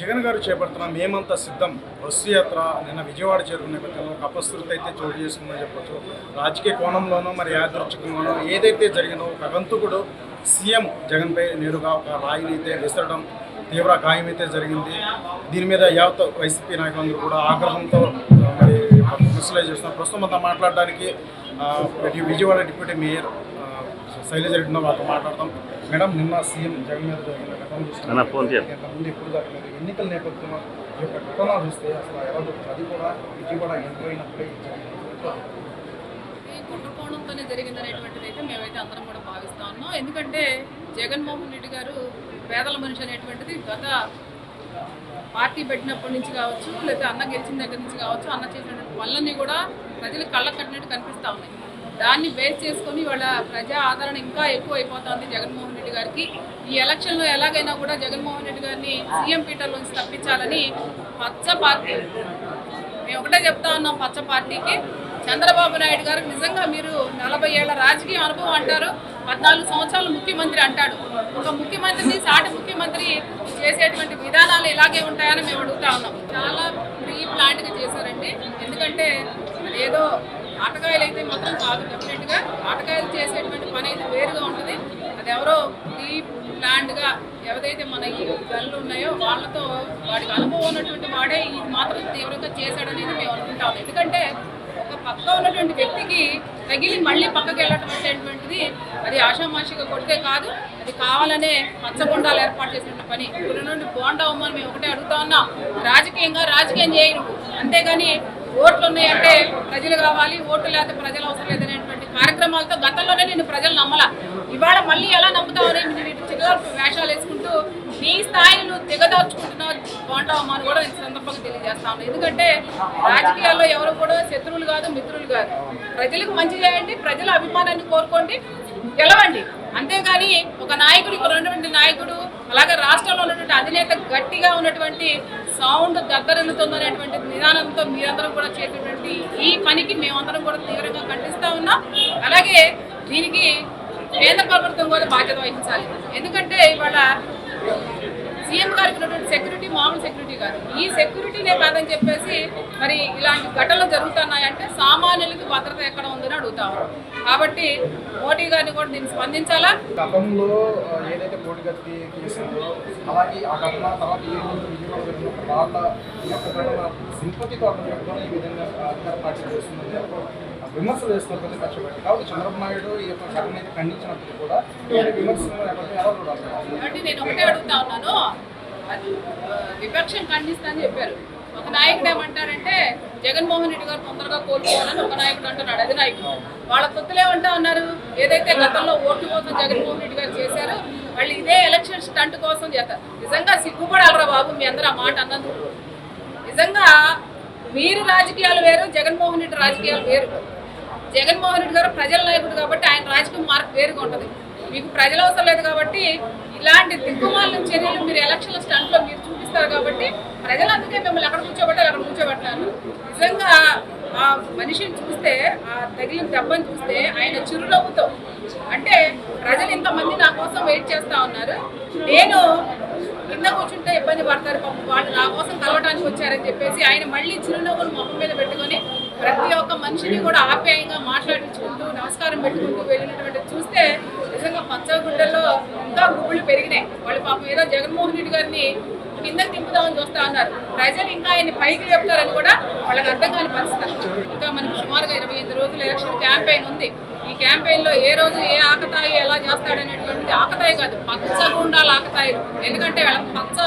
జగన్ గారు చేపడుతున్న మేమంతా సిద్ధం. బస్సు యాత్ర నిన్న విజయవాడ చేరుకున్న నేపథ్యంలో ఒక అపశృతి అయితే చోటు చేసుకుందని చెప్పొచ్చు. రాజకీయ కోణంలోనూ మరి యాదృచ్ఛికంలోనో ఏదైతే జరిగిందో ఒక అగంతుకుడు సీఎం జగన్పై నేరుగా ఒక రాయిని అయితే విసరడం తీవ్ర గాయం అయితే జరిగింది. దీని మీద యావత్ వైసీపీ నాయకులందరూ కూడా ఆగ్రహంతో మరి విమర్శలు చేస్తున్నారు. ప్రస్తుతం అంతా మాట్లాడడానికి విజయవాడ డిప్యూటీ మేయర్ శైలజ రెడ్డి వాళ్ళతో మాట్లాడతాం. మేడం నిన్న సీఎం జగన్ మీద జరిగిన ఘటన. ఇంతకుముందు ఎప్పుడు జరగలేదు ఎన్నికల నేపథ్యంలో ఈ యొక్క ఘటన చూస్తే అసలు ఎలా జరుగుతుంది అది కూడా విజయవాడ ఎంటర్ అయినప్పుడే జరిగింది. ఈ కుంభకోణంతోనే జరిగిందనేటువంటిది అయితే మేమైతే అందరం కూడా భావిస్తా ఉన్నాం ఎందుకంటే జగన్మోహన్ రెడ్డి గారు పేదల మనిషి అనేటువంటిది గత పార్టీ పెట్టినప్పటి నుంచి కావచ్చు లేదా అన్న గెలిచిన దగ్గర నుంచి కావచ్చు అన్న చేసినటువంటి పనులన్నీ కూడా ప్రజలకు కళ్ళ కట్టినట్టు కనిపిస్తూ ఉన్నాయి దాన్ని బేస్ చేసుకొని వాళ్ళ ప్రజా ఆదరణ ఇంకా ఎక్కువ అయిపోతుంది జగన్మోహన్ రెడ్డి గారికి. ఈ ఎలక్షన్లో ఎలాగైనా కూడా జగన్మోహన్ రెడ్డి గారిని సీఎం పీఠంలోంచి తప్పించాలని పచ్చ పార్టీ మేము ఒకటే చెప్తా ఉన్నాం పచ్చ పార్టీకి. చంద్రబాబు నాయుడు గారు నిజంగా మీరు నలభై ఏళ్ళ రాజకీయ అనుభవం అంటారు పద్నాలుగు సంవత్సరాలు ముఖ్యమంత్రి అంటాడు. ఒక ముఖ్యమంత్రిని సాటి ముఖ్యమంత్రి చేసేటువంటి విధానాలు ఇలాగే ఉంటాయని మేము అడుగుతా ఉన్నాం. చాలా ప్రీ ప్లాంట్గా చేశారండి. ఎందుకంటే ఏదో ఆటగాయలు అయితే మాత్రం కాదు డెఫినెట్గా ఆటగాయలు చేసేటువంటి పని అయితే వేరుగా ఉంటుంది. అది ఎవరో ప్రీ ప్లాన్డ్గా ఎవరైతే మన ఈ గన్లు ఉన్నాయో వాళ్ళతో వాడికి అనుభవం ఉన్నటువంటి వాడే ఇది మాత్రం తీవ్రంగా చేశాడనేది మేము అనుకుంటాం. ఎందుకంటే ఒక పక్క ఉన్నటువంటి వ్యక్తికి తగిలి మళ్ళీ పక్కకి వెళ్ళటం అనేటువంటిది అది ఆషామాషిగా కొడితే కాదు అది కావాలనే పచ్చబొండాలు ఏర్పాటు చేసిన పని. ఇప్పుడు నుండి బోండా ఉమ్మని మేము ఒకటే అడుగుతా ఉన్నాం. రాజకీయంగా రాజకీయం చేయను అంతేగాని ఓట్లు ఉన్నాయంటే ప్రజలు కావాలి ఓట్లు లేకపోతే ప్రజలు అవసరం లేదనేటువంటి కార్యక్రమాలతో గతంలోనే నేను ప్రజలు నమ్మలా. ఇవాళ మళ్ళీ ఎలా నమ్ముతామని వీటి చిగదర్పు వేషాలు వేసుకుంటూ నీ స్థాయిని నువ్వు దిగదార్చుకుంటున్నావు బాగుంటావమ్మా అని కూడా నేను సందర్భంగా తెలియజేస్తాను ఎందుకంటే రాజకీయాల్లో ఎవరు కూడా శత్రువులు కాదు మిత్రులు కాదు. ప్రజలకు మంచి చేయండి ప్రజల అభిమానాన్ని కోరుకోండి గెలవండి. అంతేగాని ఒక నాయకుడు ఇక్కడ ఉన్నటువంటి నాయకుడు అలాగే రాష్ట్రంలో ఉన్నటువంటి అధినేత గట్టిగా ఉన్నటువంటి సౌండ్ దద్దరిల్లుతుందనేటువంటి విధానంతో మీరందరూ కూడా చేసేటువంటి ఈ పనికి మేమందరం కూడా తీవ్రంగా ఖండిస్తూ ఉన్నాం. అలాగే దీనికి కేంద్ర ప్రభుత్వం కూడా బాధ్యత వహించాలి. ఎందుకంటే ఇవాళ సీఎం గారికి ఉన్నటువంటి సెక్యూరిటీ మామూలు సెక్యూరిటీ కాదు. ఈ సెక్యూరిటీనే కాదని చెప్పేసి మరి ఇలాంటి ఘటనలు జరుగుతున్నాయంటే సామాన్యులకి భద్రత ఎక్కడ ఉందని అడుగుతా కాబట్టి మోడీ గారిని కూడా దీన్ని స్పందించాలా? గతంలో ఏదైతే మోడీ పోటీగత్తి కేసుందో అలాగే ఆ ఘటన తర్వాత ఏ రోజు విజయవాడ జరిగిన ఒక ఈ యొక్క ఘటన సింపతితో ఈ విధంగా అధికార పార్టీ చేస్తుందని విమర్శలు చేస్తున్నారు ప్రతిపక్ష పార్టీ కాబట్టి చంద్రబాబు నాయుడు ఈ యొక్క ఘటన అయితే ఖండించినప్పుడు కూడా ఇటువంటి విమర్శలు లేకపోతే ఎలా చూడాలి? కాబట్టి నేను ఒకటే అడుగుతా ఉన్నాను. అది, విపక్షం ఖండిస్తానని చెప్పారు. ఒక నాయకుడు ఏమంటారంటే జగన్మోహన్ రెడ్డి గారు తొందరగా కోల్పోవాలని ఒక నాయకుడు అంటున్నాడు అది నాయకుడు వాళ్ళ తొత్తులు ఏమంటా ఉన్నారు? ఏదైతే గతంలో ఓట్లు కోసం జగన్మోహన్ రెడ్డి గారు చేశారో వాళ్ళు ఇదే ఎలక్షన్ స్టంట్ కోసం చేస్తారు నిజంగా సిగ్గుపడాలరా బాబు మీ అందరూ ఆ మాట అన్నందుకు. నిజంగా మీరు రాజకీయాలు వేరు జగన్మోహన్ రెడ్డి రాజకీయాలు వేరు. జగన్మోహన్ రెడ్డి గారు ప్రజల నాయకుడు కాబట్టి ఆయన రాజకీయ మార్క్ వేరుగా ఉంటుంది. మీకు ప్రజలు అవసరం లేదు కాబట్టి ఇలాంటి దిక్కుమాలిన చర్యలు మీరు ఎలక్షన్ల స్టంట్లో మీరు చూపిస్తారు కాబట్టి ప్రజలు అందుకే మిమ్మల్ని ఎక్కడ కూర్చోబట్టి అక్కడ కూర్చోబెట్టాను నిజంగా ఆ మనిషిని చూస్తే ఆ తగిలిన దెబ్బని చూస్తే ఆయన చిరునవ్వుతో అంటే ప్రజలు ఇంతమంది నా కోసం వెయిట్ చేస్తూ ఉన్నారు. నేను కింద కూర్చుంటే ఇబ్బంది పడతారు పాపం. వాళ్ళు నా కోసం కలవడానికి వచ్చారని చెప్పేసి ఆయన మళ్ళీ చిరునవ్వులు మొహం మీద పెట్టుకొని ప్రతి ఒక్క మనిషిని కూడా ఆప్యాయంగా మాట్లాడించుకుంటూ నమస్కారం పెట్టుకుంటూ వెళ్ళినటువంటి చూస్తే నిజంగా పంచగుడ్డల్లో ఇంకా గుబుళ్ళు పెరిగినాయి. వాళ్ళు పాపం ఏదో జగన్మోహన్ రెడ్డి గారిని కిందకి దింపుదామని చూస్తా ఉన్నారు. ప్రజలు ఇంకా ఆయన పైకి చెప్తారని కూడా వాళ్ళకి అర్థం కాని పరిస్థితి. ఇంకా మనకు సుమారుగా ఇరవై ఐదు రోజుల ఎలక్షన్ క్యాంపెయిన్ ఉంది. ఈ క్యాంపెయిన్లో ఏ రోజు ఏ ఆకతాయి ఎలా చేస్తాడనేటువంటిది ఆకతాయి కాదు పచ్చ ఉండాలి ఆకతాయిలు ఎందుకంటే వీళ్ళకి పచ్చ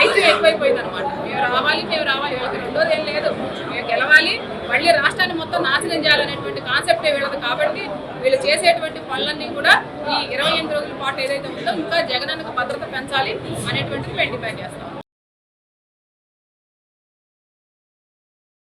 ఐక్యం ఎక్కువైపోయింది అనమాట మేము రావాలి మేము రావాలి వీళ్ళకి రెండోది ఏం లేదు. మేము గెలవాలి మళ్ళీ రాష్ట్రాన్ని మొత్తం నాశనం చేయాలనేటువంటి కాన్సెప్టే వీళ్ళది కాబట్టి వీళ్ళు చేసేటువంటి పనులన్నీ కూడా ఈ ఇరవై ఎనిమిది రోజుల పాటు ఏదైతే ఉందో ఇంకా జగనన్నకు భద్రత పెంచాలి అనేటువంటిది మేము డిమాండ్ చేస్తాం.